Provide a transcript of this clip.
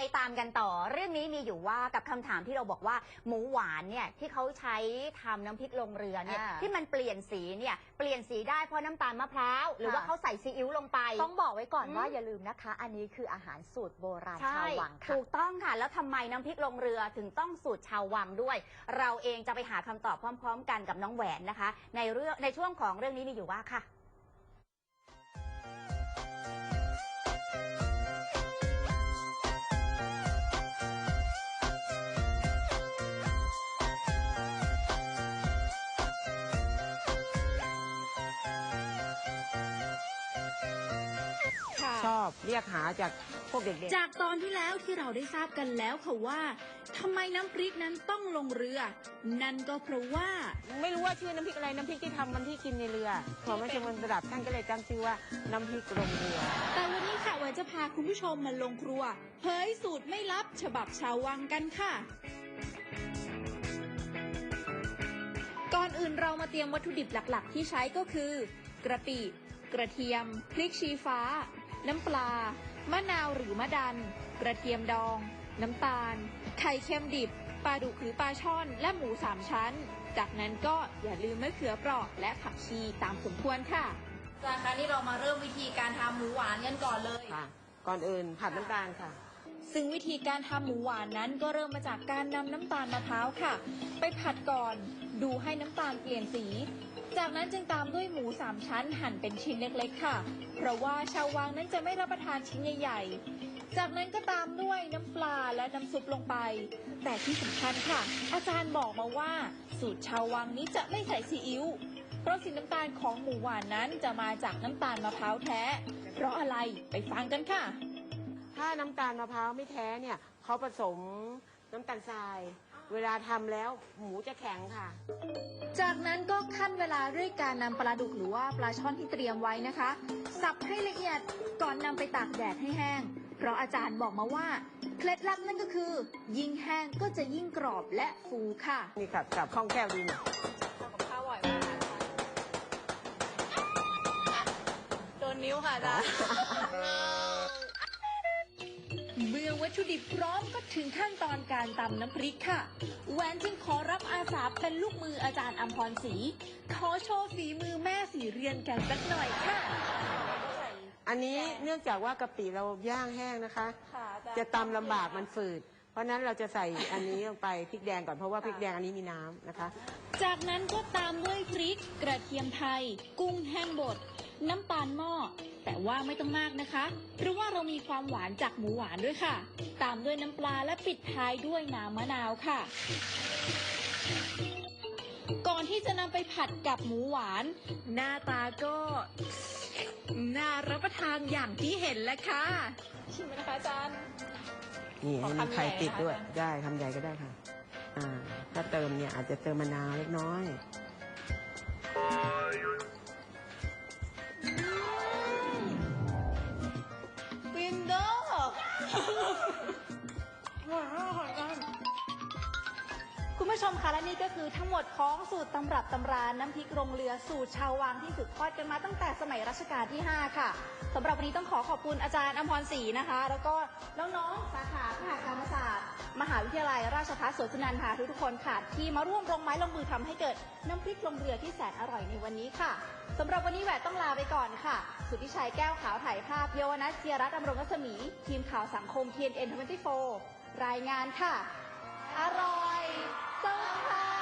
ไปตามกันต่อเรื่องนี้มีอยู่ว่ากับคำถามที่เราบอกว่าหมูหวานเนี่ยที่เขาใช้ทำน้ำพริกลงเรือเนี่ยอ่าที่มันเปลี่ยนสีเนี่ยเปลี่ยนสีได้เพราะน้ำตาลมะพร้าวหรือว่าค่ะ เขาใส่ซีอิ๊วลงไป ต้องบอกไว้ก่อนอืม ว่าอย่าลืมนะคะ อันนี้คืออาหารสูตรโบราณใช่ชาววังค่ะ ถูกต้องค่ะ แล้วทำไมน้ำพริกลงเรือถึงต้องสูตรชาววังด้วย เราเองจะไปหาคำตอบพร้อม ๆ กันกับน้องแหวนนะคะ ในเรื่องในช่วงของเรื่องนี้มีอยู่ว่าค่ะ อบเรียกหาจากพวกเด็กจากตอนที่แล้วที่เราได้ทราบกันแล้วค่ะว่าทำไมน้ำพริกนั้นต้องลงเรือ นั่นก็เพราะว่าๆไม่รู้ว่าชื่อน้ำพริกอะไรน้ำพริกที่ทำมันที่กินในเรือพอมาชมมันระดับท่านก็เลยจำชื่อว่าน้ำพริกลงเรือ แต่วันนี้ค่ะวันจะพาคุณผู้ชมมาลงครัวเผยสูตรไม่ลับฉบับชาววังกันค่ะก่อนอื่นเรามาเตรียมวัตถุดิบหลักๆ ที่ใช้ก็คือ กระปิ กระเทียม พริกชี้ฟ้า น้ำปลา มะนาวหรือมะดัน กระเทียมดอง น้ำตาล ไข่เค็มดิบ ปลาดุกหรือปลาช่อน และหมูสามชั้น จากนั้นก็อย่าลืมมะเขือเปราะและผักชีตามสมควรค่ะจากนั้นนี่เรามาเริ่มวิธีการทำหมูหวานกันก่อนเลยค่ะ ก่อนอื่นผัดน้ำตาลค่ะ ซึ่งวิธีการทำหมูหวานนั้นก็เริ่มมาจากการนำน้ำตาลมะพร้าวค่ะ ไปผัดก่อน ดูให้น้ำตาลเปลี่ยนสี จากนั้นจึงตามด้วยหมูสามชั้นหั่นเป็นชิ้นเล็กๆค่ะ เพราะว่าชาววังนั้นจะไม่รับประทานชิ้นใหญ่ๆ จากนั้นก็ตามด้วยน้ำปลาและน้ำซุปลงไป แต่ที่สำคัญค่ะ อาจารย์บอกมาว่า สูตรชาววังนี้จะไม่ใส่ซีอิ๊วเพราะสีน้ำตาลของหมูหวานนั้นจะมาจากน้ำตาลมะพร้าวแท้ เพราะอะไรไปฟังกันค่ะ ถ้าน้ำตาลมะพร้าวไม่แท้เนี่ยเขาผสมน้ำตาลทราย เวลาทำแล้วหมูจะแข็งค่ะ จากนั้นก็ขั้นเวลาด้วยการนำปลาดุกหรือว่าปลาช่อนที่เตรียมไว้นะคะ สับให้ละเอียดก่อนนำไปตากแดดให้แห้ง เพราะอาจารย์บอกมาว่า เคล็ดลับนั่นก็คือ ยิ่งแห้งก็จะยิ่งกรอบและฟูค่ะ นี่กับกับข้องแก้วดีเนี่ยโดนนิ้วค่ะอาจารย์เมื่อวั ตถุดิบพร้อมก็ถึงขั้นตอนการตำน้ำพริกค่ะแหวนจึงขอรับอาสาเป็นลูกมืออาจารย์อัมพรศรีขอโชว์ฝีมือแม่สีเรียนกันสักหน่อยค่ะ อันนี้เนื่องจากว่ากะปิเราย่างแห้งนะคะจะตำลำบากมันฝืด เพราะฉะนั้นเราจะใส่อันนี้ลงไปพริกแดงก่อนเพราะว่าพริกแดงอันนี้มีน้ำนะคะ จากนั้นก็ตามด้วยพริก กระเทียมไทย กุ้งแห้งบด น้ำตาลหม้อ แต่ว่าไม่ต้องมากนะคะ เพราะว่าเรามีความหวานจากหมูหวานด้วยค่ะ ตามด้วยน้ำปลาและปิดท้ายด้วยน้ำมะนาวค่ะ ก่อนที่จะนำไปผัดกับหมูหวาน หน้าตาก็ น่ารับประทานอย่างที่เห็นแล้วค่ะ ชิมไหมนะคะอาจารย์ นี่ขอให้มีคำใหญ่ไข่ติดด้วยนะคะได้คำใหญ่ก็ได้ค่ะ อ่า ถ้าเติมเนี่ยอาจจะเติมมะนาวเล็กน้อย เดอร์ คุณผู้ชมคะและนี่ก็คือทั้งหมดของสูตรตำรับตำราน้ำพริกโรงเรือสูตรชาววังที่สืบทอดกันมาตั้งแต่สมัยรัชกาลที่ 5 ค่ะสำหรับวันนี้ต้องขอขอบคุณอาจารย์อมพรศรีนะคะ แล้วก็น้องๆสาขาคหกรรมศาสตร์ มหาวิทยาลัย ราชภัฏสวนสุนันทาทุกๆคนค่ะ ที่มาร่วมลงไม้ลงมือทำให้เกิดน้ำพริกลงเรือที่แสนอร่อยในวันนี้ค่ะสำหรับวันนี้แหวนต้องลาไปก่อนค่ะ สุทธิชัยแก้วขาวถ่ายภาพเยาวนัทเจียรัตน์อำรงรัศมี ทีมข่าวสังคม TNN 24 รายงานค่ะ อร่อยเจ้าค่ะ